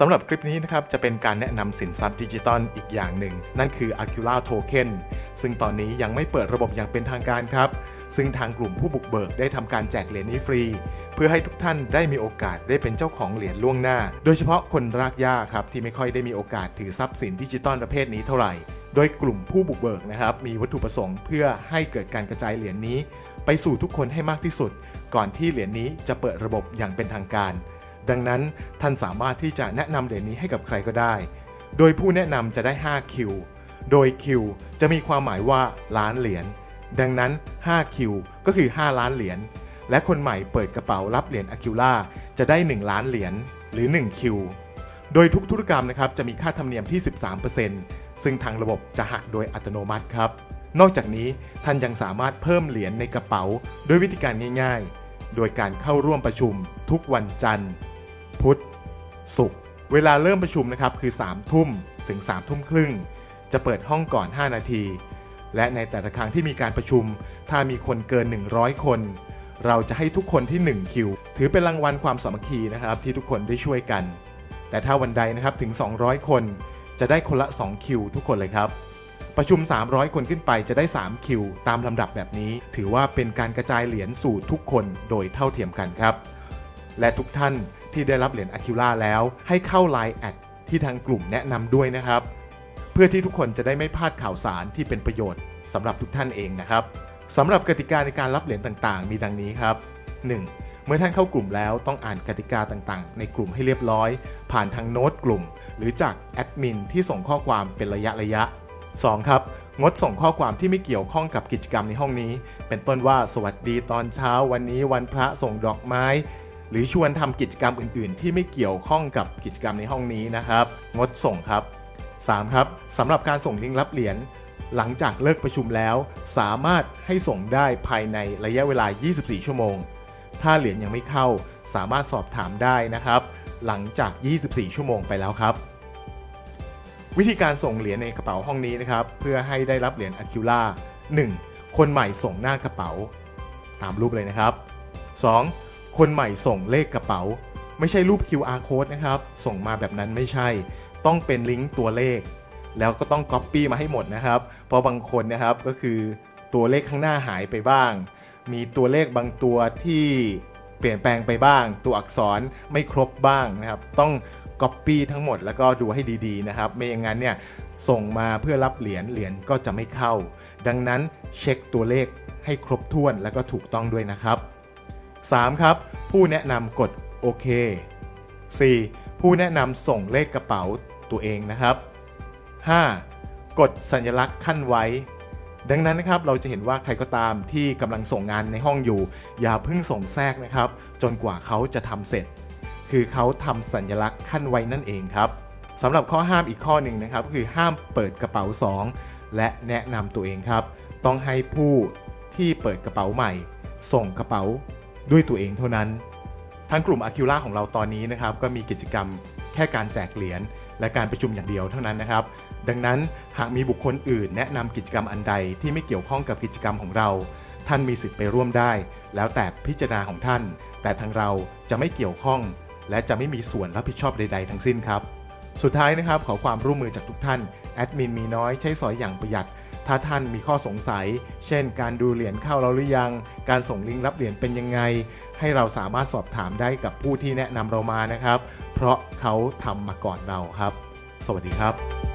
สำหรับคลิปนี้นะครับจะเป็นการแนะนำสินทรัพย์ดิจิตอลอีกอย่างหนึ่ง นั่นคือ Acula Token ซึ่งตอนนี้ยังไม่เปิดระบบอย่างเป็นทางการครับ ซึ่งทางกลุ่มผู้บุกเบิกได้ทำการแจกเหรียญนี้ฟรี เพื่อให้ทุกท่านได้มีโอกาสได้เป็นเจ้าของเหรียญล่วงหน้า โดยเฉพาะคนรากหญ้าครับที่ไม่ค่อยได้มีโอกาสถือทรัพย์สินดิจิตอลประเภทนี้เท่าไหร่โดยกลุ่มผู้บุกเบิกนะครับมีวัตถุประสงค์เพื่อให้เกิดการกระจายเหรียญนี้ ไปสู่ทุกคนให้มากที่สุด ก่อนที่เหรียญนี้จะเปิดระบบอย่างเป็นทางการ ดังนั้นท่านสามารถที่จะแนะนำเหรียญนี้ให้กับใครก็ได้ โดยผู้แนะนำจะได้ 5 คิว โดยคิวจะมีความหมายว่าล้านเหรียญ ดังนั้น 5 คิว ก็คือ 5 ล้านเหรียญ และคนใหม่เปิดกระเป๋ารับเหรียญอะคิวล่าจะได้ 1 ล้านเหรียญหรือ 1 คิว โดยทุกธุรกรรมนะครับจะมีค่าธรรมเนียมที่ 13%ซึ่งทางระบบจะหักโดยอัตโนมัติครับ นอกจากนี้ท่านยังสามารถเพิ่มเหรียญในกระเป๋า โดยวิธีการง่าย ๆ โดยการเข้าร่วมประชุมทุกวันจันทร์ พุธศุกร์เวลาเริ่มประชุมนะครับคือ 3 ทุ่มถึง 3 ทุ่มครึ่ง จะเปิดห้องก่อน 5 นาที และในแต่ละครั้งที่มีการประชุม ถ้ามีคนเกิน 100 คน เราจะให้ทุกคนที่ 1 คิว ถือเป็นรางวัลความสามัคคีนะครับที่ทุกคนได้ช่วยกัน แต่ถ้าวันใดนะครับถึง 200 คน จะได้คนละ 2 คิว ทุกคนเลยครับประชุม 300 คนขึ้นไปจะได้ 3 คิว ตามลำดับแบบนี้ ถือว่าเป็นการกระจายเหรียญสู่ทุกคนโดยเท่าเทียมกันครับ และทุกท่าน ที่ได้รับเหรียญอะคิล่าแล้ว ให้เข้า Line แอดที่ทางกลุ่มแนะนำด้วยนะครับ เพื่อที่ทุกคนจะได้ไม่พลาดข่าวสารที่เป็นประโยชน์สำหรับทุกท่านเองนะครับสำหรับกติกาในการรับเหรียญต่างๆ มีดังนี้ครับ 1. เมื่อท่านเข้ากลุ่มแล้วต้องอ่านกติกาต่างๆ ในกลุ่มให้เรียบร้อย ผ่านทางโน้ตกลุ่ม หรือจากแอดมินที่ส่งข้อความเป็นระยะระยะ 2. ครับงดส่งข้อความที่ไม่เกี่ยวข้องกับกิจกรรมในห้องนี้ เป็นต้นว่าสวัสดีตอนเช้าวันนี้วันพระส่งดอกไม้ หรือชวนทำกิจกรรมอื่น ๆ ที่ไม่เกี่ยวข้องกับกิจกรรมในห้องนี้นะครับ งดส่งครับ 3. ครับสำหรับการส่งลิงก์รับเหรียญหลังจากเลิกประชุมแล้ว สามารถให้ส่งได้ภายในระยะเวลา 24 ชั่วโมง ถ้าเหรียญยังไม่เข้า สามารถสอบถามได้นะครับ หลังจาก 24 ชั่วโมงไปแล้วครับ วิธีการส่งเหรียญในกระเป๋าห้องนี้นะครับ เพื่อให้ได้รับเหรียญอะคิล่า 1. คนใหม่ส่งหน้ากระเป๋า ตามรูปเลยนะครับ 2. คนใหม่ส่งเลขกระเป๋า ไม่ใช่รูป QR code นะครับ ส่งมาแบบนั้นไม่ใช่ ต้องเป็นลิงก์ตัวเลข แล้วก็ต้อง Copy มาให้หมดนะครับ เพราะบางคนนะครับก็คือตัวเลขข้างหน้าหายไปบ้าง มีตัวเลขบางตัวที่เปลี่ยนแปลงไปบ้าง ตัวอักษรไม่ครบบ้างนะครับ ต้อง Copy ทั้งหมดแล้วก็ดูให้ดีๆนะครับ ไม่อย่างนั้นเนี่ยส่งมาเพื่อรับเหรียญเหรียญก็จะไม่เข้า ดังนั้นเช็คตัวเลขให้ครบถ้วนแล้วก็ถูกต้องด้วยนะครับ 3. ครับ ผู้แนะนำกดโอเค 4. ผู้แนะนำส่งเลขกระเป๋าตัวเองนะครับ 5. กดสัญลักษณ์ขั้นไว้ ดังนั้นนะครับเราจะเห็นว่าใครก็ตามที่กำลังส่งงานในห้องอยู่ อย่าเพิ่งส่งแทรกนะครับ จนกว่าเขาจะทำเสร็จ คือเขาทำสัญลักษณ์ขั้นไว้นั่นเองครับสำหรับข้อห้ามอีกข้อหนึ่งนะครับคือห้ามเปิดกระเป๋า 2 และแนะนำตัวเองครับ ต้องให้ผู้ที่เปิดกระเป๋าใหม่ ส่งกระเป๋า ด้วยตัวเองเท่านั้นทางกลุ่ม a q u i l a ของเราตอนนี้นะครับก็มีกิจกรรมแค่การแจกเหรียญและการประชุมอย่างเดียวเท่านั้นนะครับ ดังนั้นหากมีบุคคลอื่น แนะนำกิจกรรมอันใดที่ไม่เกี่ยวข้องกับกิจกรรมของเรา ท่านมีสิทธิ์ไปร่วมได้ แล้วแต่พิจารณาของท่าน แต่ทางเราจะไม่เกี่ยวข้อง และจะไม่มีส่วนรับผิดชอบใด ๆ ทั้งสิ้นครับ สุดท้ายนะครับขอความร่วมมือจากทุกท่านแอดมินมีน้อยใช้สอยอย่างประหยัด ถ้าท่านมีข้อสงสัย เช่น การดูเหรียญเข้าเราหรือยัง การส่งลิงก์รับเหรียญเป็นยังไง ให้เราสามารถสอบถามได้กับผู้ที่แนะนำเรามานะครับ เพราะเขาทำมาก่อนเราครับ สวัสดีครับ